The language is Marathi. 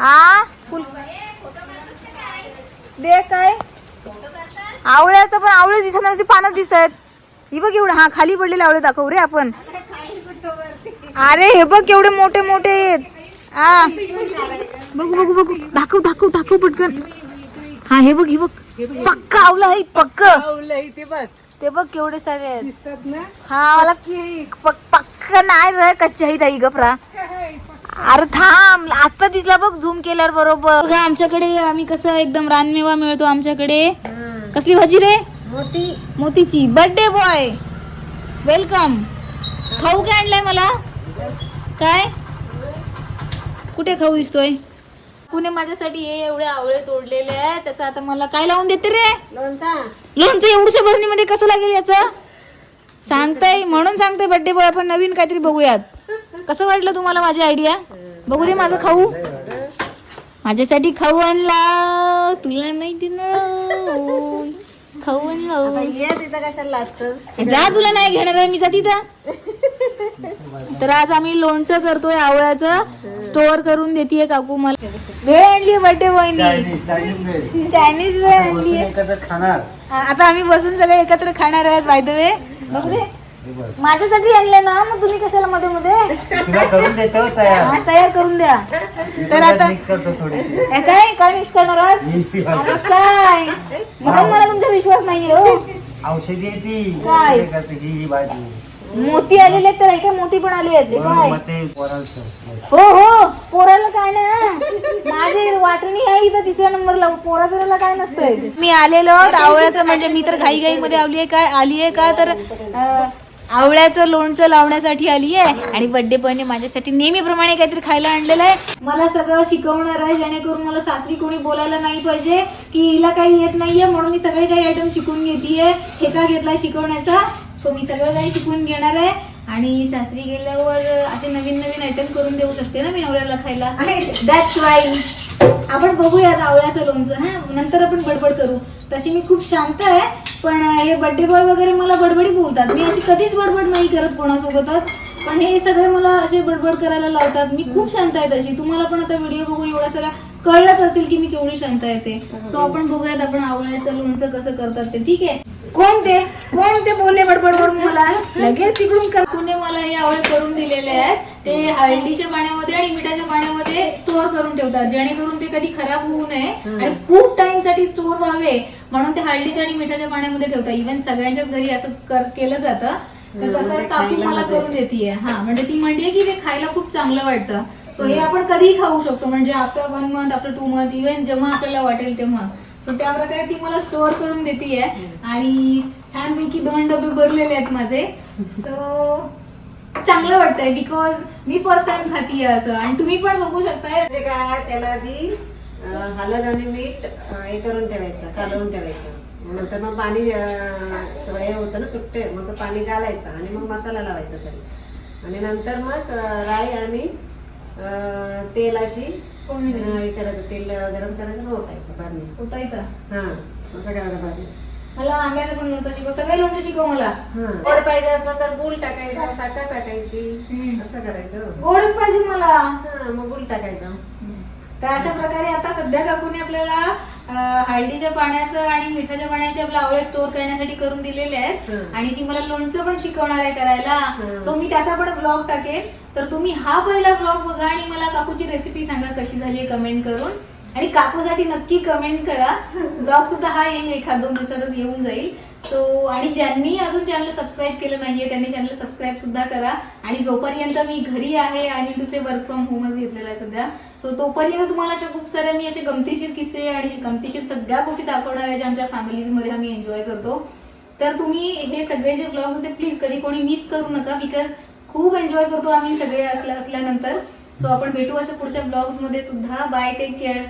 आ? फुल दे काय? आवळ्याचं पण आवळे दिसत नाही पानं दिसत आहेत ही बघ एवढं हा खाली पडलेले आवळे दाखव रे आपण. अरे हे बघ केवढे मोठे मोठे आहेत. आ. बघू बघू बघू. दाखव दाखव दाखव पटकन. हा हे बघ हे बघ. पक्क आवलं आहे पक्क. ते बघ ते बघ केवढे सारे आहेत. हा मला पक- पक्क नाही रे कच्ची आहे ताई गपरा अरे थांब आता दिसला बघ झूम केल्यावर बरोबर. बघा, आमच्याकडे आम्ही कसं एकदम रानमेवा मिळतो आमच्याकडे. कसली भाजी रे? मोती. मोतीची. बर्थडे बॉय वेलकम खाऊ काय आणलाय मला? काय? कुठे खाऊ दिसतोय? कुणी माझ्यासाठी हे एवढे आवळे तोडलेले आहे त्याचं आता मला काय लावून देते रे? लोणचा. लोणचं एवढ्या भरणीमध्ये कसं लागेल याच? सांगताय म्हणून सांगतोय बर्थडे बॉय आपण नवीन काहीतरी बघूयात. कसं वाटलं तुम्हाला माझी आयडिया बघू दे माझं खाऊ. माझ्यासाठी खाऊ आणला. तुला नाही दिलं खाऊ आणला जा तुला नाही घेणार आहे मी जा तिथं. तर आज आम्ही लोणचं करतोय आवळ्याचं. स्टोअर करून देतीये काकू मला. वेळ आणली बर्थडे बॉयनी चायनीज वेळ. आणली एकत्र खाणार. आता आम्ही बसून सगळे एकत्र खाणार आहेत बाय द वे बघू दे. माझ्यासाठी आणले ना मग तुम्ही कशाला मध्ये मध्ये? तुला करून देतो तयार. हा, तयार करून द्या. तर आता मिक्स करतो थोडीशी. हे काय काय मिक्स करणार आहात? अरे काय? म्हणून मला तुमचा विश्वास नाहीये हो. औषधी आहे ती. काय? हे करते ही ही भाजी. मोती आलेले आहेत तर हे काय मोती पण आले आहेत. हे म्हणून काय? मग ते पोरांचं हो हो. पोराला काय नाही माझी वाटणी आहे इथं तिसऱ्या नंबरला. पोरा बिराला काय नसतंय? मी आलेलो आवळ्याचं म्हणजे मी तर घाई घाई मध्ये आली आहे काय आली आहे का? तर अं, आवळ्याचं लोणचं लावण्यासाठी आली आहे आणि बर्थडे पॉईंटने माझ्यासाठी नेहमीप्रमाणे काहीतरी खायला आणलेलं आहे. मला सगळं शिकवणार आहे जेणेकरून मला सासरी कोणी बोलायला नाही पाहिजे की हिला काही येत नाहीये म्हणून मी सगळे काही आयटम शिकून घेतीये. ठेका घेतलाय शिकवण्याचा? सो मी सगळं काही शिकून घेणार आहे. आणि सासरी गेल्यावर असे नवीन नवीन आयटम करून देऊ शकते ना मी नवऱ्याला खायला? दॅट्स वाय आपण बघूयात आवळ्याचं लोणचं हा? नंतर आपण बडबड करू. तशी मी खूप शांत आहे. पण हे बर्थडे बॉय वगैरे मला बडबडी बोलतात. मी अशी कधीच बडबड नाही करत कोणासोबतच. पण हे सगळे मला असे बडबड करायला लावतात. मी खूप शांत आहे तशी. तुम्हाला पण आता व्हिडिओ बघून एवढा सगळा कळलंच असेल की मी केवढी शांत आहे ते. सो आपण बघूयात आपण आवळ्याचं लोणचं कसं करतात ते. ठीक आहे? कोण ते कोण ते बोलले बडबड करून मला? लगेच तिकडून कुणी मला हे आवळे करून दिलेले आहेत. ते हळदीच्या पाण्यामध्ये आणि मिठाच्या पाण्यामध्ये स्टोअर करून ठेवतात. जेणेकरून ते कधी खराब होऊ नये आणि खूप टाइमसाठी स्टोअर व्हावे म्हणून ते हळदीच्या आणि मिठाच्या पाण्यामध्ये ठेवतात. इव्हन सगळ्यांच्याच घरी असं कर- केलं जातं. तर तसं काकू मला करून देते हा म्हणजे ती म्हणते की ते खायला खूप चांगलं वाटतं. सो हे आपण कधीही खाऊ शकतो. म्हणजे after one month after two month even जेव्हा आपल्याला वाटेल तेव्हा. सो त्या प्रकारे ती मला स्टोअर करून देते आणि छानपैकी दोन डबे भरलेले आहेत माझे. सो चांगलं वाटतंय बिकॉज मी फर्स्ट टाइम खातीये असं. आणि तुम्ही पण बघू शकताय. जे काय त्याला आधी हलद आणि मीठ हे करून ठेवायचं कालवून ठेवायचं. नंतर मग पाणी अं, सोय होतं ना सुट्टे मग तो पाणी घालायचं आणि मग मसाला लावायचा त्याला आणि नंतर मग राई आणि तेलाची फोडणी द्यायची. अं, हे करायचं तेल गरम करायचं आणि ओतायचं हा असं करायचं पाणी मला आंब्याचं पण शिकव सगळे लोणचं शिकव मला. हा. गोड पाहिजे असलं तर गुळ टाकायचं साखर टाकायची. हम्म. असं करायचं. गोडच पाहिजे मला. हा मग गुळ टाकायचं. तर अशा प्रकारे आता सध्या काकूने आपल्याला हळदीच्या पाण्याचं आणि मिठाच्या पाण्याचे आपले आवळे स्टोअर करण्यासाठी करून दिलेले आहेत. आणि ती मला लोणचं पण शिकवणार आहे करायला. सो मी त्याचा पण ब्लॉग टाकेन. तर तुम्ही हा पहिला ब्लॉग बघा आणि मला काकूची रेसिपी सांगा कशी झाली कमेंट करून. आणि काकूसाठी नक्की कमेंट करा. ब्लॉग सुद्धा हा येईल एखाद दोन दिवसातच येऊन जाईल. सो आणि ज्यांनी अजून चॅनल सबस्क्राईब केलं नाहीये त्यांनी चॅनल सबस्क्राईब सुद्धा करा. आणि जोपर्यंत मी घरी आहे टू से वर्क फ्रॉम होमच घेतलेला आहे सध्या. सो तोपर्यंत तुम्हाला अशा खूप साऱ्या मी असे गमतीशीर किस्से आणि गमतीशीर सगळ्या गोष्टी दाखवणार आहे ज्या आमच्या फॅमिलीजमध्ये आम्ही एन्जॉय करतो. तर तुम्ही हे सगळे जे ब्लॉग्स होते प्लीज कधी कोणी मिस करू नका बिकॉज खूप एन्जॉय करतो आम्ही सगळे असल्या असल्यानंतर. सो आपण भेटू अशा पुढच्या ब्लॉग्समध्ये सुद्धा. Bye take care